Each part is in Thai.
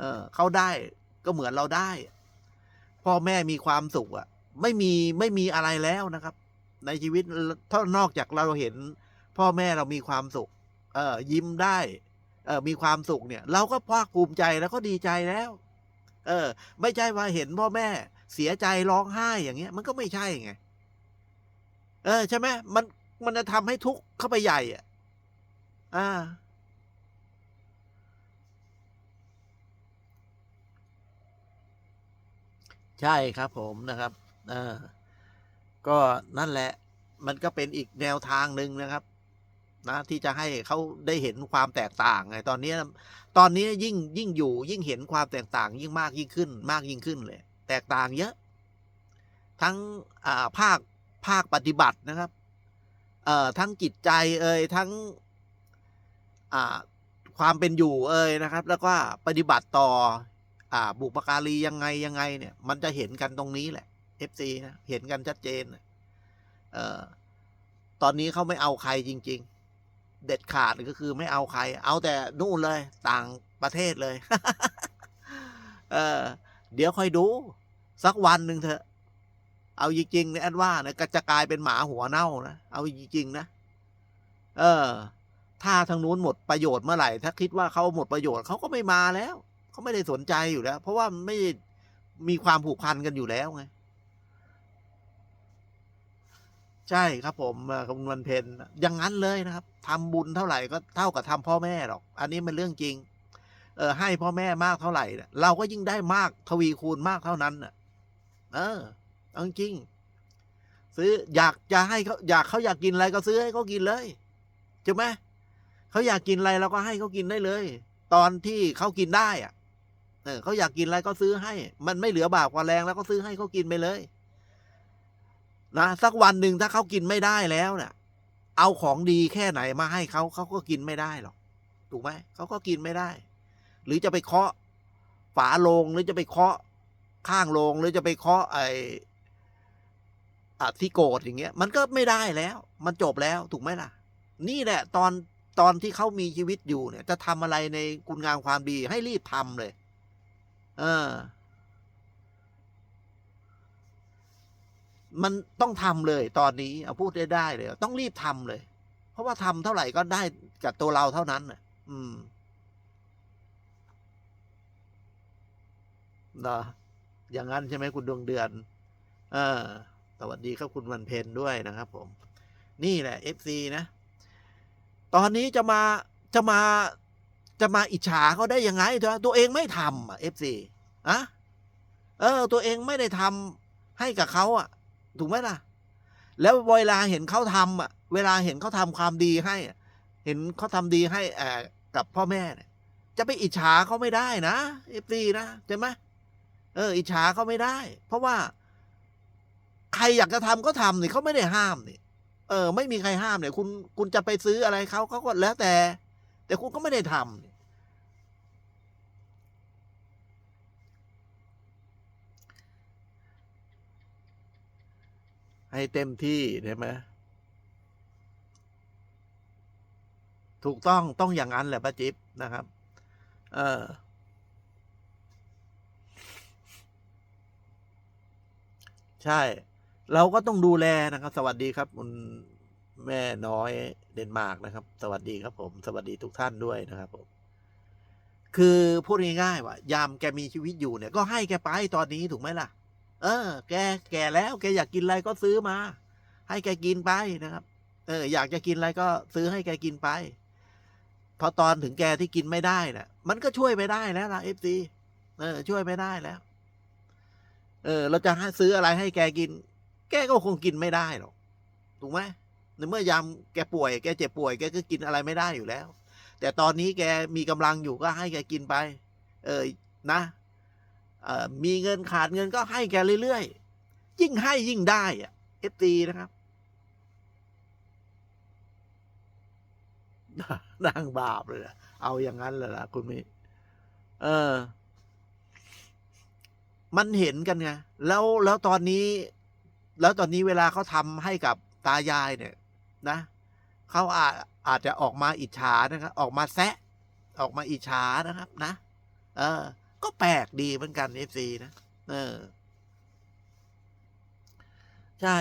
เออเขาได้ก็เหมือนเราได้ พ่อแม่มีความสุขอะไม่มีไม่มีอะไรแล้วนะครับ ในชีวิตถ้านอกจากเราเห็น พ่อแม่เรามีความสุข เออยิ้มได้เออมีความสุขเนี่ย เราก็ภาคภูมิใจแล้วก็ดีใจแล้ว เออ ไม่ใช่ว่าเห็นพ่อแม่เสียใจร้องไห้อย่างเงี้ย มันก็ไม่ใช่ไงเออใช่ไหมมันมันจะทำให้ทุกข์เข้าไปใหญ่อะ อ่า ใช่ครับผมนะครับเออก็นั่นแหละ มันก็เป็นอีกแนวทางหนึ่งนะครับ นะ ที่จะให้เขาได้เห็นความแตกต่างไงตอนนี้ตอนนี้ยิ่งยิ่งอยู่ ยิ่งเห็นความแตกต่าง ยิ่งมากยิ่งขึ้น มากยิ่งขึ้นเลย แตกต่างเยอะ ทั้งอ่าภาคภาคปฏิบัตินะครับเอ่อทั้งจิตใจเอ่ยทั้งอ่าความเป็นอยู่เอ่ยนะครับ แล้วก็ปฏิบัติต่อ อ่า บุปการียังไงยังไงเนี่ย มันจะเห็นกันตรงนี้แหละ FC นะเห็นกันชัดเจนนะเอ่อตอนนี้เขาไม่เอาใครจริง ๆ เด็ดขาดก็คือไม่เอาใคร เอาแต่นู่นเลย ต่างประเทศเลย เออ เดี๋ยวค่อยดู สักวันหนึ่งเถอะ เอาจริงๆนี่ยแอดว่านี่ยก็จะกลายเป็นหมาหัวเน่านะเอาจริงๆนะเออ ถ้าทางนู้นหมดประโยชน์เมื่อไหร่ ถ้าคิดว่าเขาหมดประโยชน์เขาก็ไม่มาแล้ว เขาไม่ได้สนใจอยู่แล้ว เพราะว่าไม่มีความผูกพันกันอยู่แล้วไง ใช่ครับผมคุณวันเพ็ญอย่างนั้นเลยนะครับทำบุญเท่าไหร่ก็เท่ากับทำพ่อแม่หรอก อันนี้มันเรื่องจริง เออให้พ่อแม่มากเท่าไหร่เนี่ยเราก็ยิ่งได้มากทวีคูณมากเท่านั้นน่ะเออเอาจริง ซื้ออยากจะให้เขาอยากเขาอยากกินอะไรก็ซื้อให้เขากินเลยใช่ไหมเขาอยากกินอะไรเราก็ให้เขากินได้เลย ตอนที่เขากินได้อะ เออเขาอยากกินอะไรก็ซื้อให้ มันไม่เหลือบาปกว่าแรงแล้วก็ซื้อให้เขากินไปเลย นะสักวันหนึ่งถ้าเขากินไม่ได้แล้วเนี่ยเอาของดีแค่ไหนมาให้เขาเขาก็กินไม่ได้หรอกถูกไหมเขาก็กินไม่ได้ หรือจะไปเคาะฝาโลงหรือจะไปเคาะข้างโลงหรือจะไปเคาะไอ้อะที่โกรธอย่างเงี้ย มันก็ไม่ได้แล้ว มันจบแล้วถูกไหมล่ะ นี่แหละ ตอนตอนที่เขามีชีวิตอยู่เนี่ย จะทำอะไรในคุณงามความดีให้รีบทำเลย เออ มันต้องทำเลยตอนนี้ เอาพูดได้ได้เลย ต้องรีบทำเลย เพราะว่าทำเท่าไหร่ก็ได้กับตัวเราเท่านั้นน่ะอืมนะอย่างนั้นใช่ไหมคุณดวงเดือน เออสวัสดีครับคุณวันเพ็ญด้วยนะครับ ผม นี่แหละ FC นะ ตอนนี้จะมาจะมา จะมาอิจฉาเขาได้ยังไงตัวตัวเองไม่ทำอะ FC อะเออ ตัวเองไม่ได้ทำให้กับเขาอะ ถูกไหมล่ะ แล้วเวลาเห็นเขาทำอะ เวลาเห็นเขาทำความดีให้ เห็นเขาทำดีให้เอ่อกับพ่อแม่เนี่ยจะไปอิจฉาเขาไม่ได้นะเอฟซีนะใช่ไหมเออ อิจฉาเขาไม่ได้ เพราะว่า ใครอยากจะทำก็ทำนี่เขาไม่ได้ห้ามนี่เออ ไม่มีใครห้ามเนี่ย คุณคุณจะไปซื้ออะไรเขาเขาก็แล้วแต่ แต่คุณก็ไม่ได้ทำนี่ ให้เต็มที่ใช่ไหมถูกต้องต้องอย่างนั้นแหละป้าจิ๊บนะครับ เออใช่ เราก็ต้องดูแลนะครับ สวัสดีครับ คุณแม่น้อยเดนมาร์กนะครับ สวัสดีครับ ผม สวัสดีทุกท่านด้วยนะครับผมคือพูดง่ายๆว่ายามแกมีชีวิตอยู่เนี่ย ก็ให้แกไปตอนนี้ถูกไหมล่ะ เออ แกแก่แล้ว แกอยากกินอะไรก็ซื้อมา ให้แกกินไปนะครับ เออ อยากจะกินอะไรก็ซื้อให้แกกินไป พอตอนถึงแกที่กินไม่ได้น่ะ มันก็ช่วยไม่ได้แล้วล่ะเอฟซีเออ ช่วยไม่ได้แล้ว เออ เราจะให้ซื้ออะไรให้แกกิน แกก็คงกินไม่ได้หรอก ถูกไหมในเมื่อยามแกป่วย แกเจ็บป่วย แกก็กินอะไรไม่ได้อยู่แล้ว แต่ตอนนี้แกมีกำลังอยู่ก็ให้แกกินไป เออ นะ มีเงินขาดเงินก็ให้แกเรื่อยๆ ยิ่งให้ยิ่งได้อะเอฟซีนะครับนางบาปเลยอะเอาอย่างนั้นเลยล่ะคุณมิเออ มันเห็นกันไงแล้วแล้วตอนนี้ แล้วตอนนี้เวลาเขาทำให้กับตายายเนี่ย นะเขาอาจอาจจะออกมาอิจฉานะครับ ออกมาแซะ ออกมาอิจฉานะครับ นะ เออ ก็แปลกดีเหมือนกันเอฟซีนะเออ ใช่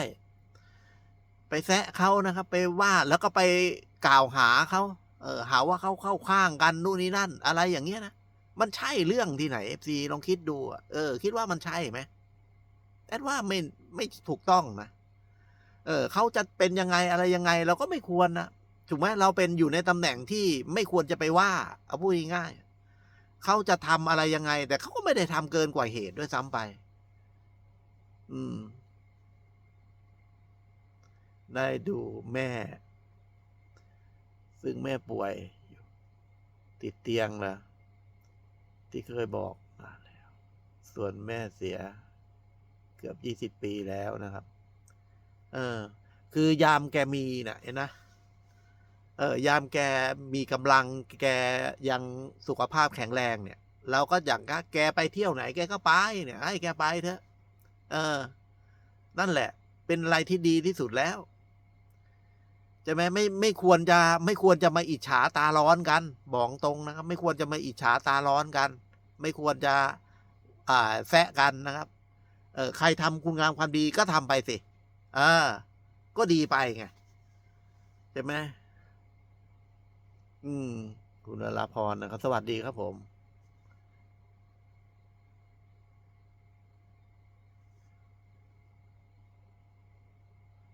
ไปแซะเขานะครับ ไปว่าแล้วก็ไปกล่าวหาเขาเออ หาว่าเขาเข้าข้างกันนู่นนี่นั่น อะไรอย่างเงี้ยนะมันใช่เรื่องที่ไหนเอฟซีลองคิดดูเออ คิดว่ามันใช่ไหมแอดว่าไม่ไม่ถูกต้องนะเออเขาจะเป็นยังไงอะไรยังไง เราก็ไม่ควรนะถูกไหมเราเป็นอยู่ในตำแหน่งที่ไม่ควรจะไปว่า เอาพูดง่ายๆ เขาจะทำอะไรยังไง แต่เขาก็ไม่ได้ทำเกินกว่าเหตุด้วยซ้ำไป อืม ได้ดูแม่ ซึ่งแม่ป่วยอยู่ติดเตียงล้วที่เคยบอกมาแล้ว ส่วนแม่เสีย เกือบยี่สิบปีแล้วนะครับ เออ คือยามแกมีนะเห็นนะ เออยามแกมีกำลังแกยังสุขภาพแข็งแรงเนี่ยเราก็อยากก็แกไปเที่ยวไหนแกก็ไปเนี่ยให้แกไปเถอะ เออ นั่นแหละ เป็นอะไรที่ดีที่สุดแล้วใช่ไหมไม่ไม่ควรจะไม่ควรจะมาอิจฉาตาร้อนกันบอกตรงนะครับ ไม่ควรจะมาอิจฉาตาร้อนกัน ไม่ควรจะ อ่าแซะกันนะครับ เออใครทำคุณงามความดีก็ทำไปสิอ่าก็ดีไปไงใช่ไหม อืม คุณนราพรนะครับ สวัสดีครับผม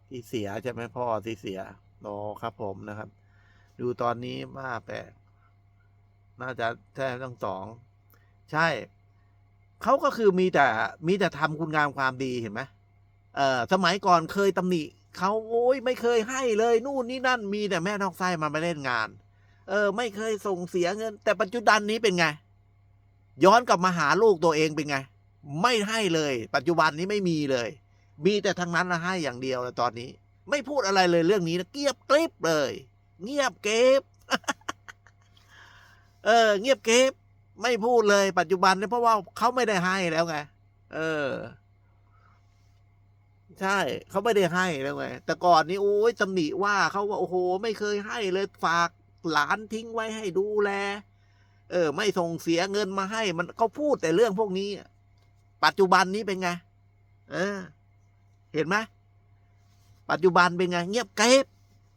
ที่เสียใช่ไหมพ่อที่เสียโอครับผมนะครับ ดูตอนนี้มาแปลกน่าจะแท้ทั้งสอง ใช่ เขาก็คือมีแต่ มีแต่ทำคุณงามความดีเห็นไหมเออสมัยก่อนเคยตำหนิเขาโอ้ยไม่เคยให้เลย นู่นนี่นั่นมีแต่แม่นอกไส้มาไปเล่นงาน เออ ไม่เคยส่งเสียเงิน แต่ปัจจุบันนี้เป็นไง ย้อนกลับมาหาลูกตัวเองเป็นไง ไม่ให้เลย ปัจจุบันนี้ไม่มีเลย มีแต่ทางนั้นละให้อย่างเดียวล้วตอนนี้ ไม่พูดอะไรเลยเรื่องนี้นะเงียบกริบเลย เงียบเก็บเออ เงียบเก็บไม่พูดเลย ปัจจุบันเนี่ยเพราะว่าเขาไม่ได้ให้แล้วไงเออ ใช่เขาไม่ได้ให้แล้วไงแต่ก่อนนี้โอ้ยตำหนิว่าเขาว่าโอ้โห ไม่เคยให้เลยฝาก หลานทิ้งไว้ให้ดูแล เออ ไม่ส่งเสียเงินมาให้ มันเขาพูดแต่เรื่องพวกนี้ ปัจจุบันนี้เป็นไง เออ เห็นไหมปัจจุบันเป็นไง เงียบเก็บ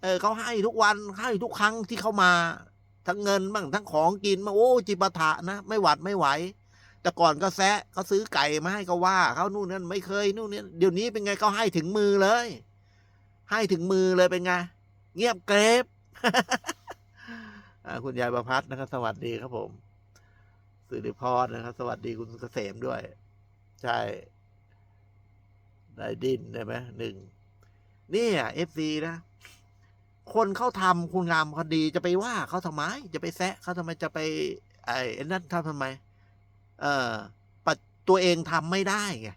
เออเขาให้ทุกวันให้ทุกครั้งที่เขามา ทั้งเงินบ้างทั้งของกินมาโอ้จิปาถะนะไม่หวัดไม่ไหวแต่ก่อนก็แซะเขาซื้อไก่มาให้ก็ว่าเขานู่นนั่นไม่เคยนู่นนี่เดี๋ยวนี้เป็นไงเขาให้ถึงมือเลย ให้ถึงมือเลยเป็นไง เงียบเก็บ คุณยายประพัฒนะครับ สวัสดีครับผมสิริพรนะครับ สวัสดีคุณเกษมด้วย ใช่ ได้ดินได้ไหมหนึ่งนี่อะเอฟซีนะ คนเขาทำคุณงามคดีจะไปว่าเขาทำไม จะไปแซะเขาทำไมจะไป ไอ้นั่นทำทำไม เออปัจตัวเองทำไม่ได้ไง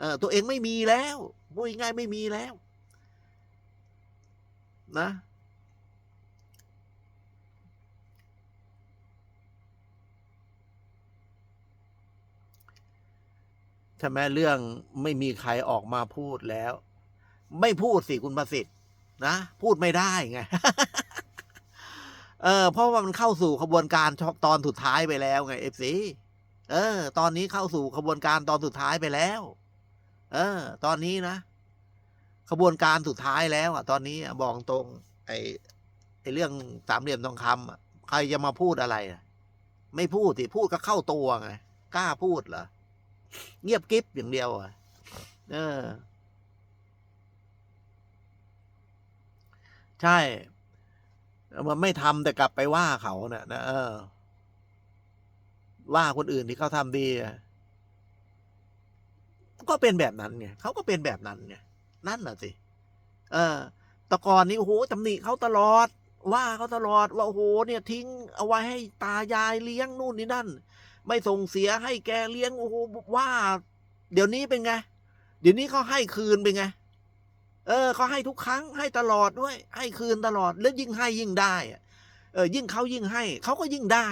เออตัวเองไม่มีแล้วพูดง่ายไม่มีแล้ว นะ ใช่ไหมเรื่องไม่มีใครออกมาพูดแล้ว ไม่พูดสิคุณประสิทธิ์นะพูดไม่ได้ไงเออเพราะว่ามันเข้าสู่ขบวนการตอนสุดท้ายไปแล้วไงเอฟซีเออ ตอนนี้เข้าสู่ขบวนการตอนสุดท้ายไปแล้ว เออ ตอนนี้นะขบวนการสุดท้ายแล้ว อะ ตอนนี้บอกตรง ไอ้ไอ้เรื่องสามเหลี่ยมทองคำอะใครจะมาพูดอะไรอะไม่พูดสิพูดก็เข้าตัวไงกล้าพูดเหรอ เงียบกริบอย่างเดียวอะเออ ใช่มันไม่ทำแต่กลับไปว่าเขาเนี่ยนะเออ ว่าคนอื่นที่เขาทำดีก็เป็นแบบนั้นไงเขาก็เป็นแบบนั้นไงนั่นน่ะสิเออตะกอนนี้โอ้โหตำหนิเขาตลอด ว่าเขาตลอดว่าโอ้โหเนี่ย ทิ้งเอาไว้ให้ตายายเลี้ยงนู่นนี่นั่น ไม่ส่งเสียให้แกเลี้ยงโอ้โหว่า เดี๋ยวนี้เป็นไง เดี๋ยวนี้เขาให้คืนเป็นไง เออเขาให้ทุกครั้งให้ตลอดด้วย ให้คืนตลอดแล้วยิ่งให้ยิ่งได้อะเออ ยิ่งเขายิ่งให้เขาก็ยิ่งได้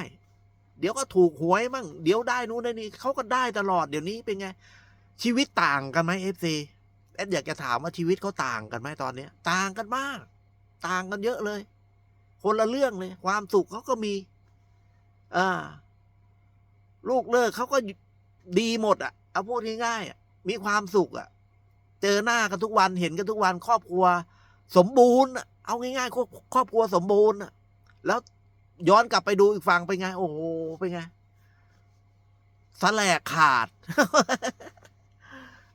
เดี๋ยวก็ถูกหวยมั่งเดี๋ยวได้นู้นได้นี่เขาก็ได้ตลอดเดี๋ยวนี้เป็นไง ชีวิตต่างกันไหมเอฟซีแอดอยากจะถามว่าชีวิตเขาต่างกันไหมตอนเนี้ย ต่างกันมาก ต่างกันเยอะเลย คนละเรื่องเลย ความสุขเขาก็มี อ่า ลูกเลิกเขาก็ดีหมดอะเอาพูดง่ายๆอมีความสุขอะ เจอหน้ากันทุกวันเห็นกันทุกวันครอบครัว สมบูรณ์ เอาง่ายๆครอบครัวสมบูรณ์แล้วย้อนกลับไปดูอีกฝั่งเป็นไง โอ้โหเป็นไงสแลกขาด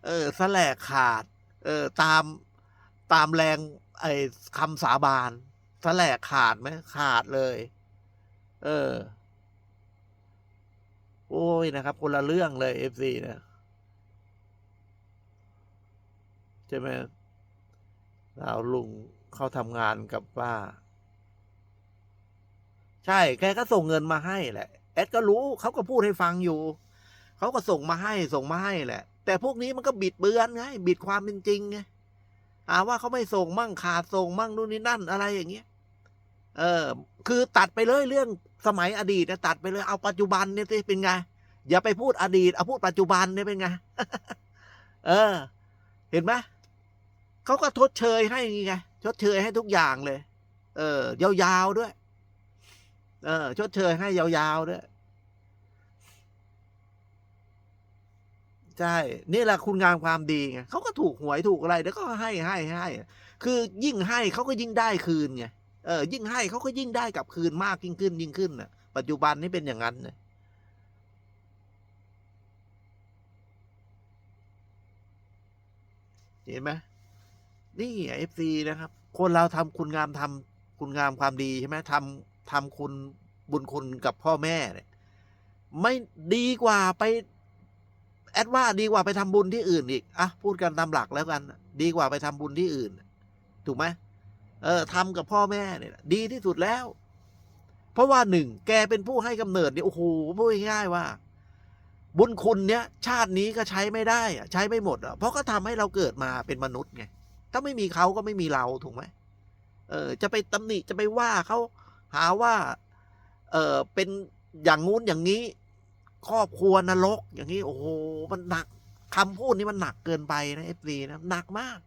เออสแลกขาด เออ ตามตามแรง ไอ้คำสาบานสแลกขาดไหมขาดเลย เออ โอ้ยนะครับ คนละเรื่องเลยเอฟซีนะใช่ไหมดาวลุงเขาทำงานกับป้า ใช่ แกก็ส่งเงินมาให้แหละ แอดก็รู้เขาก็พูดให้ฟังอยู่ เขาก็ส่งมาให้ส่งมาให้แหละ แต่พวกนี้มันก็บิดเบือนไง บิดความเป็นจริงไงอาว่าเขาไม่ส่งมั่งขาดส่งมั่งนู่นนี่นั่นอะไรอย่างเงี้ย เออ คือตัดไปเลยเรื่องสมัยอดีตนะตัดไปเลยเอาปัจจุบันเนี่ยสิเป็นไงอย่าไปพูดอดีตเอาพูดปัจจุบันเนี่ยเป็นไงเออ เห็นไหมเขาก็ทดเชยให้ไงชดเชยให้ทุกอย่างเลย เออ ยาวๆด้วย เออ ชดเชยให้ยาวๆด้วย ใช่ นี่แหละคุณงามความดีไงเขาก็ถูกหวยถูกอะไร แล้วก็ให้ให้ให้คือยิ่งให้เขาก็ยิ่งได้คืนไง เออยิ่งให้เขาก็ยิ่งได้กลับคืนมากยิ่งขึ้นยิ่งขึ้นน่ะปัจจุบันนี้เป็นอย่างนั้นนะเห็นไหมนี่เอฟซีนะครับ คนเราทำคุณงามทำคุณงามความดีใช่ไหมทำทำคุณบุญคุณกับพ่อแม่เนี่ยไม่ดีกว่าไป แอดว่าดีกว่าไปทำบุญที่อื่นอีกอะพูดกันตามหลักแล้วกัน ดีกว่าไปทำบุญที่อื่น ถูกไหม เออทำกับพ่อแม่เนี่ยดีที่สุดแล้ว เพราะว่าหนึ่งแกเป็นผู้ให้กำเนิดเนี่ยโอ้โหพูดง่ายๆว่า บุญคุณเนี้ยชาตินี้ก็ใช้ไม่ได้อะใช้ไม่หมดอะเพราะก็ทำให้เราเกิดมาเป็นมนุษย์ไงถ้าไม่มีเขาก็ไม่มีเราถูกไหมเออ จะไปตำหนิจะไปว่าเขาหาว่า เออเป็นอย่างงู้นอย่างนี้ ครอบครัวนรกอย่างนี้ โอ้โหมันหนักคำพูดนี้มันหนักเกินไปนะเอฟซีนะหนักมาก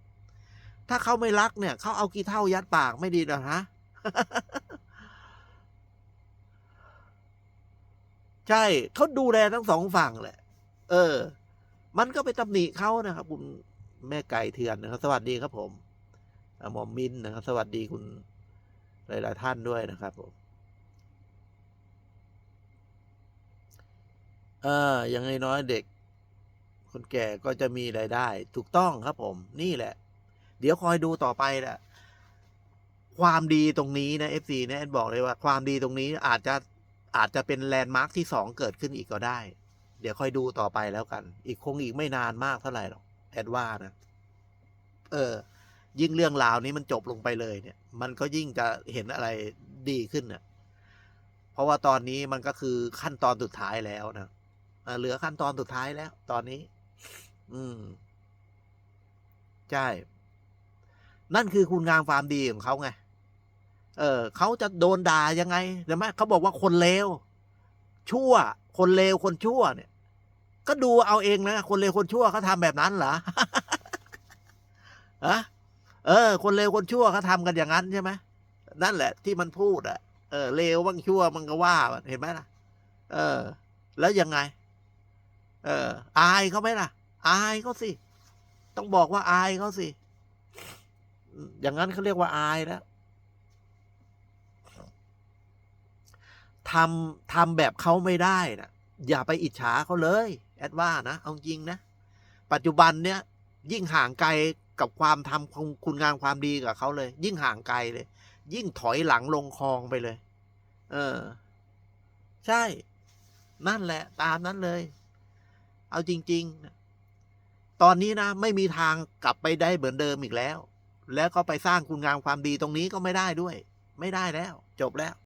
ถ้าเขาไม่รักเนี่ยเขาเอากี่เท่ายัดปากไม่ดีหรอฮะใช่เขาดูแลทั้งสองฝั่งแหละ เออ มันก็ไปตำหนิเขานะครับ คุณแม่ไก่เถื่อนนะครับ สวัสดีครับผมหมอมมินนะครับ สวัสดีคุณหลายๆท่านด้วยนะครับผมเอออย่างน้อยๆเด็ก คนแก่ก็จะมีรายได้ ถูกต้องครับผม นี่แหละ เดี๋ยวคอยดูต่อไปแหละความดีตรงนี้นะเอฟซีนะแอนบอกเลยว่าความดีตรงนี้อาจจะอาจจะเป็นแลนด์มาร์คที่สองเกิดขึ้นอีกก็ได้ เดี๋ยวค่อยดูต่อไปแล้วกัน อีกคงอีกไม่นานมากเท่าไหร่หรอกแอดว่านะ เออ ยิ่งเรื่องราวนี้มันจบลงไปเลยเนี่ย มันก็ยิ่งจะเห็นอะไรดีขึ้นเน่ะเพราะว่าตอนนี้มันก็คือขั้นตอนสุดท้ายแล้วนะเหลือขั้นตอนสุดท้ายแล้ว ตอนนี้ อืม ใช่ นั่นคือคุณงามความดีของเขาไง เออเขาจะโดนด่ายังไงเห็นไหมเขาบอกว่าคนเลวชั่ว คนเลวคนชั่วเนี่ย ก็ดูเอาเองนะคนเลวคนชั่วเขาทำแบบนั้นเหรออะเออ คนเลวคนชั่วเขาทำกันอย่างนั้นใช่ไหมนั่นแหละ ที่มันพูดอะเออเลวบ้างชั่วมันก็ว่าเห็นไหมล่ะ เออ แล้วยังไง เออ อายเขาไหมล่ะ อายเขาสิ ต้องบอกว่าอายเขาสิ อย่างนั้นเขาเรียกว่าอายแล้วทำทำแบบเขาไม่ได้นะอย่าไปอิจฉาเขาเลย แอดว่านะ เอาจริงนะ ปัจจุบันเนี้ยยิ่งห่างไกลกับความทำคุณงามความดีกับเขาเลย ยิ่งห่างไกลเลย ยิ่งถอยหลังลงคลองไปเลย เออ ใช่ นั่นแหละ ตามนั้นเลย เอาจริง ๆ ตอนนี้นะ ไม่มีทางกลับไปได้เหมือนเดิมอีกแล้ว แล้วก็ไปสร้างคุณงามความดีตรงนี้ก็ไม่ได้ด้วย ไม่ได้แล้ว จบแล้ว